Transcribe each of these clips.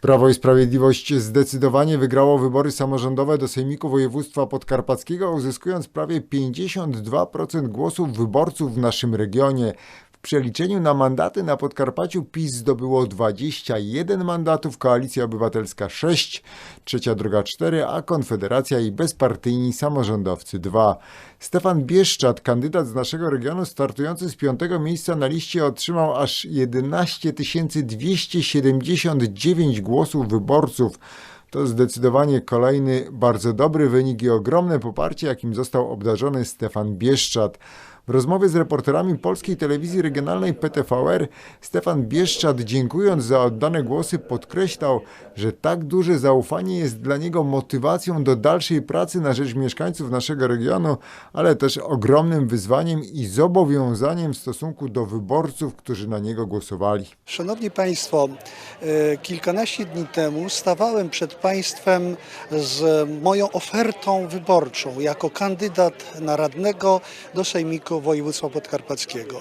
Prawo i Sprawiedliwość zdecydowanie wygrało wybory samorządowe do Sejmiku Województwa Podkarpackiego, uzyskując prawie 52% głosów wyborców w naszym regionie. W przeliczeniu na mandaty na Podkarpaciu PiS zdobyło 21 mandatów, Koalicja Obywatelska 6, Trzecia Droga 4, a Konfederacja i bezpartyjni samorządowcy 2. Stefan Bieszczad, kandydat z naszego regionu startujący z piątego miejsca na liście otrzymał aż 11 279 głosów wyborców. To zdecydowanie kolejny bardzo dobry wynik i ogromne poparcie, jakim został obdarzony Stefan Bieszczad. W rozmowie z reporterami polskiej telewizji regionalnej PTVR Stefan Bieszczad, dziękując za oddane głosy, podkreślał, że tak duże zaufanie jest dla niego motywacją do dalszej pracy na rzecz mieszkańców naszego regionu, ale też ogromnym wyzwaniem i zobowiązaniem w stosunku do wyborców, którzy na niego głosowali. Szanowni Państwo, e, kilkanaście dni temu stawałem przed Państwem z moją ofertą wyborczą jako kandydat na radnego do Sejmiku Województwa Podkarpackiego.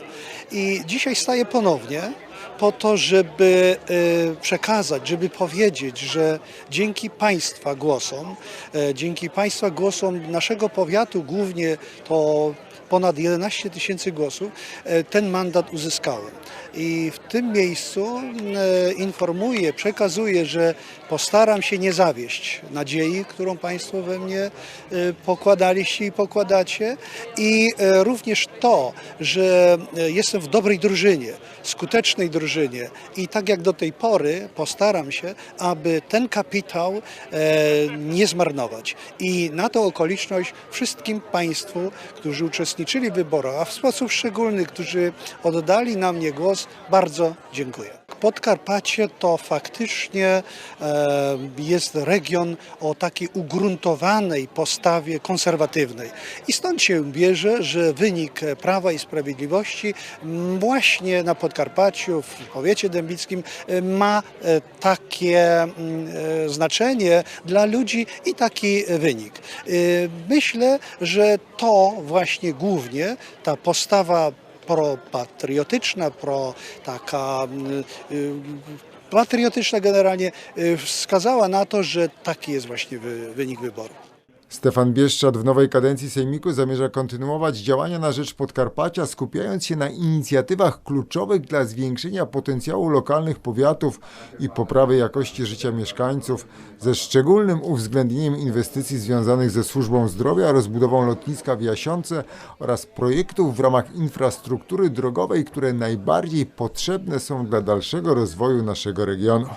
I dzisiaj staję ponownie po to, żeby e, przekazać, żeby powiedzieć, że dzięki Państwa głosom, e, dzięki Państwa głosom naszego powiatu, głównie to ponad 11 tysięcy głosów, e, ten mandat uzyskałem. I w tym miejscu e, informuję, przekazuję, że postaram się nie zawieść nadziei, którą Państwo we mnie e, pokładaliście i pokładacie i również to, że jestem w dobrej drużynie, skutecznej drużynie i tak jak do tej pory postaram się, aby ten kapitał nie zmarnować. I na tą okoliczność wszystkim Państwu, którzy uczestniczyli w wyborach, a w sposób szczególny, którzy oddali na mnie głos, bardzo dziękuję. Podkarpacie to faktycznie e, jest region o takiej ugruntowanej postawie konserwatywnej. I stąd się bierze, że wynik Prawa i Sprawiedliwości właśnie na Podkarpaciu, w powiecie dębickim e, ma e, takie znaczenie dla ludzi i taki wynik. Myślę, że to właśnie głównie ta postawa propatriotyczna, pro taka mm, y, patriotyczna generalnie y, wskazała na to, że taki jest właśnie wy- wynik wyboru. Stefan Bieszczad w nowej kadencji Sejmiku zamierza kontynuować działania na rzecz Podkarpacia, skupiając się na inicjatywach kluczowych dla zwiększenia potencjału lokalnych powiatów i poprawy jakości życia mieszkańców, ze szczególnym uwzględnieniem inwestycji związanych ze służbą zdrowia, rozbudową lotniska w Jasionce oraz projektów w ramach infrastruktury drogowej, które najbardziej potrzebne są dla dalszego rozwoju naszego regionu.